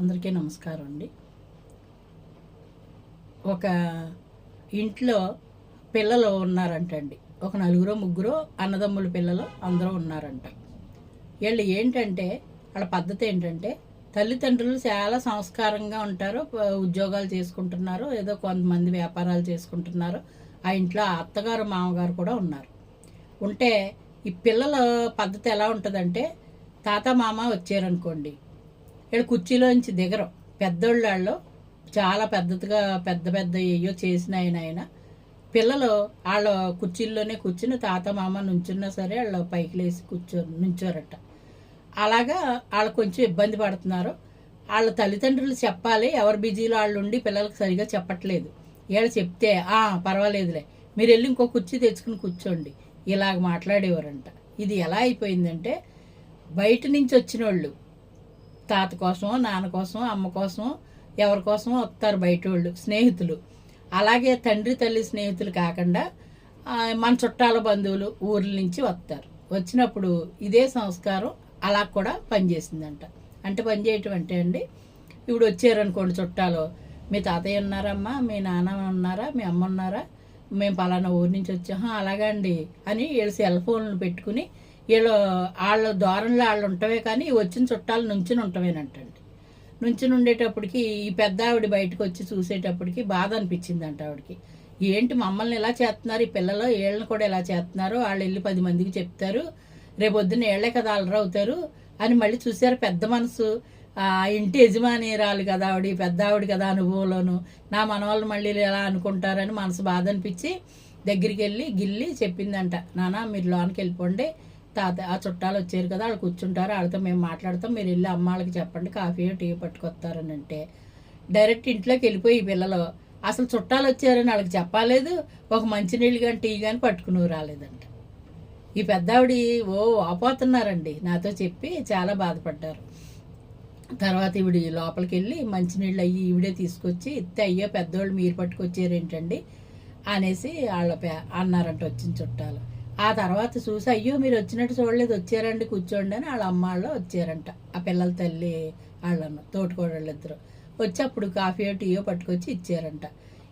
అందరికీ నమస్కారం అండి. ఒక ఇంట్లో పిల్లలు ఉన్నారంటండి. ఒక నలుగురు ముగ్గురు అన్నదమ్ముల పిల్లలు అందరూ ఉన్నారంట. వీళ్ళు ఏంటంటే వాళ్ళ పద్ధతి ఏంటంటే తల్లిదండ్రులు చాలా సంస్కారంగా ఉంటారు ఉద్యోగాలు చేసుకుంటున్నారు ఏదో కొంతమంది వ్యాపారాలు చేసుకుంటున్నారు. ఆ ఇంట్లో అత్తగారు మామగారు కూడా ఉన్నారు. ఉంటే ఈ పిల్లల పద్ధతి ఎలా ఉంటుందంటే తాత మామ వచ్చారనుకోండి. ఇక్కడ కుర్చీలోంచి దిగరు. పెద్దోళ్ళు వాళ్ళు చాలా పెద్దదిగా పెద్ద పెద్ద ఏయో చేసిన ఆయన ఆయన. పిల్లలు వాళ్ళ కుర్చీల్లోనే కూర్చుని తాత మామ నుంచున్నా సరే వాళ్ళు పైకి లేసి కూర్చో నుంచోరట. అలాగా వాళ్ళు కొంచెం ఇబ్బంది పడుతున్నారు. వాళ్ళ తల్లిదండ్రులు చెప్పాలి ఎవరు బిజీలో వాళ్ళు ఉండి పిల్లలకు సరిగా చెప్పట్లేదు. వీళ్ళు చెప్తే "ఆ, పర్వాలేదులే మీరు వెళ్ళి ఇంకో కుర్చీ తెచ్చుకుని కూర్చోండి. ఇలాగ మాట్లాడేవారంట. ఇది ఎలా అయిపోయిందంటే బయట నుంచి వచ్చిన వాళ్ళు తాత కోసం నాన్న కోసం అమ్మ కోసం ఎవరి కోసం వస్తారు బయట వాళ్ళు స్నేహితులు. అలాగే తండ్రి తల్లి స్నేహితులు కాకుండా మన చుట్టాల బంధువులు ఊర్ల నుంచి వస్తారు. వచ్చినప్పుడు ఇదే సంస్కారం అలా కూడా పనిచేసిందంట. అంటే పనిచేయటం అంటే అండి ఇప్పుడు వచ్చారనుకోండి చుట్టాలు మీ తాతయ్య ఉన్నారమ్మా మీ నాన్న ఉన్నారా మీ అమ్మ ఉన్నారా మేము పలానా ఊరి నుంచి వచ్చాం అలాగా అండి అని వీళ్ళు సెల్ ఫోన్లు పెట్టుకుని వీళ్ళు వాళ్ళ దూరంలో వాళ్ళు ఉంటవే కానీ వచ్చిన చుట్టాలు నుంచుని ఉంటవేనంటండి. నుంచుని ఉండేటప్పటికి ఈ పెద్ద ఆవిడ బయటకు వచ్చి చూసేటప్పటికి బాధ అనిపించిందంట ఆవిడకి. ఏంటి మమ్మల్ని ఎలా చేస్తున్నారు? ఈ పిల్లలు వీళ్ళని కూడా ఎలా చేస్తున్నారు. వాళ్ళు వెళ్ళి పది మందికి చెప్తారు. రేపొద్దున ఏళ్ళే కదా అలర అవుతారు అని మళ్ళీ చూశారు పెద్ద మనసు. ఆ ఇంటి యజమానిరాలు కదా ఆవిడ ఈ పెద్ద ఆవిడ కదా అనుభవంలోను. నా మనవాళ్ళు మళ్ళీ ఎలా అనుకుంటారని మనసు బాధ అనిపించి దగ్గరికి వెళ్ళి గిల్లి చెప్పిందంట నానా మీరు లోనికి వెళ్ళిపోండి. తాత ఆ చుట్టాలు వచ్చారు కదా వాళ్ళు కూర్చుంటారు వాళ్ళతో మేము మాట్లాడతాం మీరు వెళ్ళి అమ్మ వాళ్ళకి చెప్పండి కాఫీ టీ పట్టుకొస్తారని అంటే డైరెక్ట్ ఇంట్లోకి వెళ్ళిపోయి ఈ పిల్లలు. అసలు చుట్టాలు వచ్చారని వాళ్ళకి చెప్పలేదు ఒక మంచినీళ్ళు కానీ టీ కానీ పట్టుకుని రాలేదంట. ఈ పెద్దావిడి ఓ వాపోతున్నారండి నాతో చెప్పి చాలా బాధపడ్డారు. తర్వాత ఈవిడ లోపలికి వెళ్ళి మంచినీళ్ళు అయ్యి ఈవిడే తీసుకొచ్చి ఇస్తే అయ్యో పెద్దోళ్ళు మీరు పట్టుకొచ్చారేంటండి? అనేసి వాళ్ళ పే- అన్నారంట వచ్చిన చుట్టాలు. ఆ తర్వాత చూసి అయ్యో మీరు వచ్చినట్టు చూడలేదు వచ్చారండి కూర్చోండి అని వాళ్ళ అమ్మ వాళ్ళు వచ్చారంట. ఆ పిల్లల తల్లి వాళ్ళను తోటికోడళ్ళు ఇద్దరు. వచ్చి అప్పుడు కాఫీయో టీయో పట్టుకొచ్చి ఇచ్చారంట.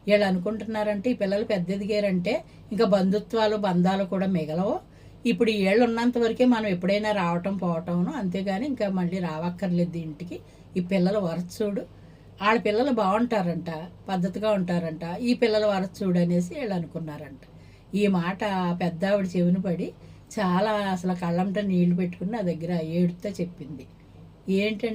వీళ్ళు అనుకుంటున్నారంటే ఈ పిల్లలు పెద్ద ఎదిగారంటే ఇంకా బంధుత్వాలు బంధాలు కూడా మిగలవు. ఇప్పుడు ఏళ్ళు ఉన్నంత వరకే మనం ఎప్పుడైనా రావటం పోవటం అంతేగాని ఇంకా మళ్ళీ రావక్కర్లేదు ఇంటికి. ఈ పిల్లల వరచూడు వాళ్ళ పిల్లలు బాగుంటారంట పద్ధతిగా ఉంటారంట. ఈ పిల్లల వరచూడు అనేసి వీళ్ళు అనుకున్నారంట. ఈ మాట పెద్ద ఆవిడ చెవిన పడి చాలా అసలు కళ్ళంట నీళ్ళు పెట్టుకుని నా దగ్గర ఏడుతో చెప్పింది. ఏంటంటే